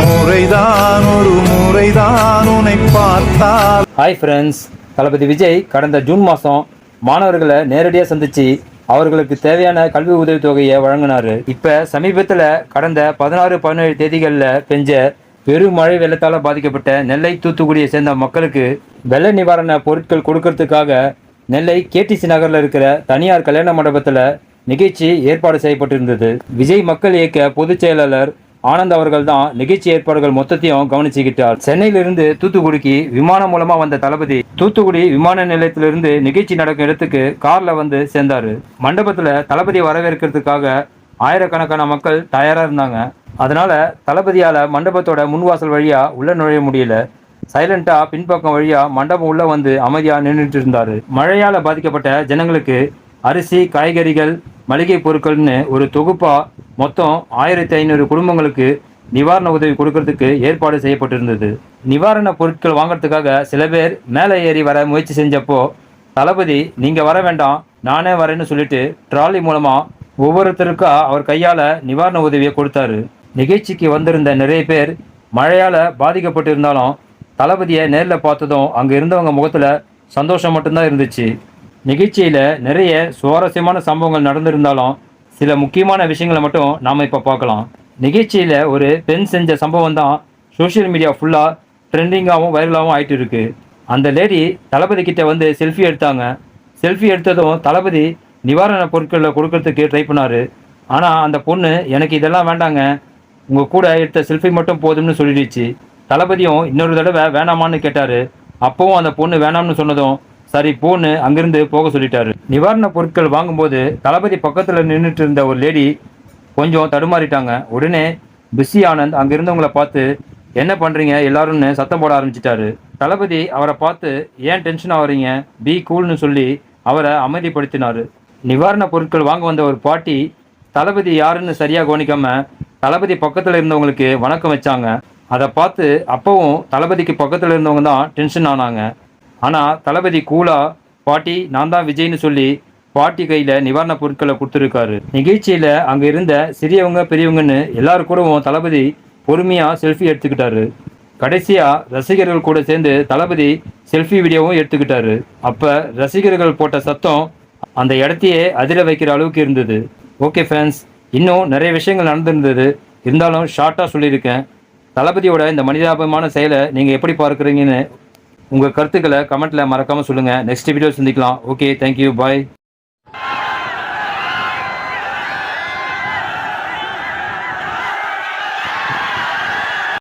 முறைதான் ஒரு முறைதான் உன்னை பார்த்தால். ஹாய் ஃப்ரெண்ட்ஸ் தளபதி விஜய் கடந்த ஜூன் மாதம் மாணவர்களை நேரடியாக சந்தித்து அவர்களுக்கு தேவையான கல்வி உதவித்தொகையை வழங்கினார். இப்போ சமீபத்தில் கடந்த பதினாறு பதினேழு தேதிகளில் பெஞ்ச பெரும் மழை வெள்ளத்தால் பாதிக்கப்பட்ட நெல்லை தூத்துக்குடியை சேர்ந்த மக்களுக்கு வெள்ள நிவாரண பொருட்கள் கொடுக்கறதுக்காக நெல்லை கேடிசி நகரில் இருக்கிற தனியார் கல்யாண மண்டபத்தில் நிகழ்ச்சி ஏற்பாடு செய்யப்பட்டிருந்தது. விஜய் மக்கள் இயக்க பொதுச் செயலாளர் ஆனந்த் அவர்கள் தான் நிகழ்ச்சி ஏற்பாடுகள் மொத்தத்தையும் கவனிச்சுக்கிட்டார். சென்னையிலிருந்து தூத்துக்குடிக்கு விமானம் மூலமா வந்த தளபதி தூத்துக்குடி விமான நிலையத்திலிருந்து நிகழ்ச்சி நடக்கும் இடத்துக்கு கார்ல வந்து சேர்ந்தாரு. மண்டபத்துல தளபதி வரவேற்கிறதுக்காக ஆயிரக்கணக்கான மக்கள் தயாரா இருந்தாங்க. அதனால தளபதியால மண்டபத்தோட முன்வாசல் வழியா உள்ள நுழைய முடியல. சைலண்டா பின்பக்கம் வழியா மண்டபம் உள்ள வந்து அமைதியா நின்றுட்டு இருந்தாரு. மழையால பாதிக்கப்பட்ட ஜனங்களுக்கு அரிசி காய்கறிகள் மளிகை பொருட்கள்னு ஒரு தொகுப்பா மொத்தம் ஆயிரத்தி ஐநூறு குடும்பங்களுக்கு நிவாரண உதவி கொடுக்கறதுக்கு ஏற்பாடு செய்யப்பட்டிருந்தது. நிவாரண பொருட்கள் வாங்குறதுக்காக சில பேர் மேலே ஏறி வர முயற்சி செஞ்சப்போ தளபதி நீங்கள் வர வேண்டாம் நானே வரேன்னு சொல்லிட்டு ட்ராலி மூலமாக ஒவ்வொருத்தருக்கா அவர் கையால் நிவாரண உதவியை கொடுத்தாரு. நிகழ்ச்சிக்கு வந்திருந்த நிறைய பேர் மழையால் பாதிக்கப்பட்டிருந்தாலும் தளபதியை நேரில் பார்த்ததும் அங்கே இருந்தவங்க முகத்தில் சந்தோஷம் மட்டும்தான் இருந்துச்சு. நிகழ்ச்சியில் நிறைய சுவாரஸ்யமான சம்பவங்கள் நடந்திருந்தாலும் சில முக்கியமான விஷயங்களை மட்டும் நாம் இப்போ பார்க்கலாம். நிகழ்ச்சியில் ஒரு பெண் செஞ்ச சம்பவம் தான் சோஷியல் மீடியா ஃபுல்லாக ட்ரெண்டிங்காகவும் வைரலாகவும் ஆயிட்டு இருக்கு. அந்த லேடி தளபதி கிட்ட வந்து செல்ஃபி எடுத்தாங்க. செல்ஃபி எடுத்ததும் தளபதி நிவாரண பொருட்களை கொடுக்கறதுக்கு ட்ரை பண்ணாரு. ஆனால் அந்த பொண்ணு எனக்கு இதெல்லாம் வேண்டாங்க. உங்கள் கூட எடுத்த செல்ஃபி மட்டும் போதும்னு சொல்லிடுச்சு. தளபதியும் இன்னொரு தடவை வேணாமான்னு கேட்டார். அப்போவும் அந்த பொண்ணு வேணாம்னு சொன்னதும் சரி போன்னு அங்கிருந்து போக சொல்லிட்டாரு. நிவாரண பொருட்கள் வாங்கும்போது தளபதி பக்கத்துல நின்றுட்டு இருந்த ஒரு லேடி கொஞ்சம் தடுமாறிட்டாங்க. உடனே பிஸி ஆனந்த் அங்கிருந்தவங்கள பார்த்து என்ன பண்றீங்க? எல்லாரும்னு சத்தம் போட ஆரம்பிச்சிட்டாரு. தளபதி அவரை பார்த்து ஏன் டென்ஷன் ஆகுறீங்க பி கூல்னு சொல்லி அவரை அமைதிப்படுத்தினாரு. நிவாரண பொருட்கள் வாங்க வந்த ஒரு பாட்டி தளபதி யாருன்னு சரியா கவனிக்காம தளபதி பக்கத்துல இருந்தவங்களுக்கு வணக்கம் வச்சாங்க. அதை பார்த்து அப்பவும் தளபதிக்கு பக்கத்துல இருந்தவங்க தான் டென்ஷன் ஆனாங்க. ஆனால் தளபதி கூலா பாட்டி நான் தான் விஜய்னு சொல்லி பாட்டி கையில் நிவாரண பொருட்களை கொடுத்துருக்காரு. நிகழ்ச்சியில் அங்கே இருந்த சிறியவங்க பெரியவங்கன்னு எல்லாரு கூடவும் தளபதி பொறுமையாக செல்ஃபி எடுத்துக்கிட்டாரு. கடைசியாக ரசிகர்கள் கூட சேர்ந்து தளபதி செல்ஃபி வீடியோவும் எடுத்துக்கிட்டாரு. அப்போ ரசிகர்கள் போட்ட சத்தம் அந்த இடத்தையே அதிர வைக்கிற அளவுக்கு இருந்தது. ஓகே ஃபேன்ஸ் இன்னும் நிறைய விஷயங்கள் நடந்திருந்தது. இருந்தாலும் ஷார்ட்டாக சொல்லியிருக்கேன். தளபதியோட இந்த மனிதாபமான செயலை நீங்கள் எப்படி பார்க்குறீங்கன்னு உங்கள் கருத்துக்களை கமெண்ட்டில் மறக்காமல் சொல்லுங்கள் நெக்ஸ்ட் வீடியோ சந்திக்கலாம். Okay thank you bye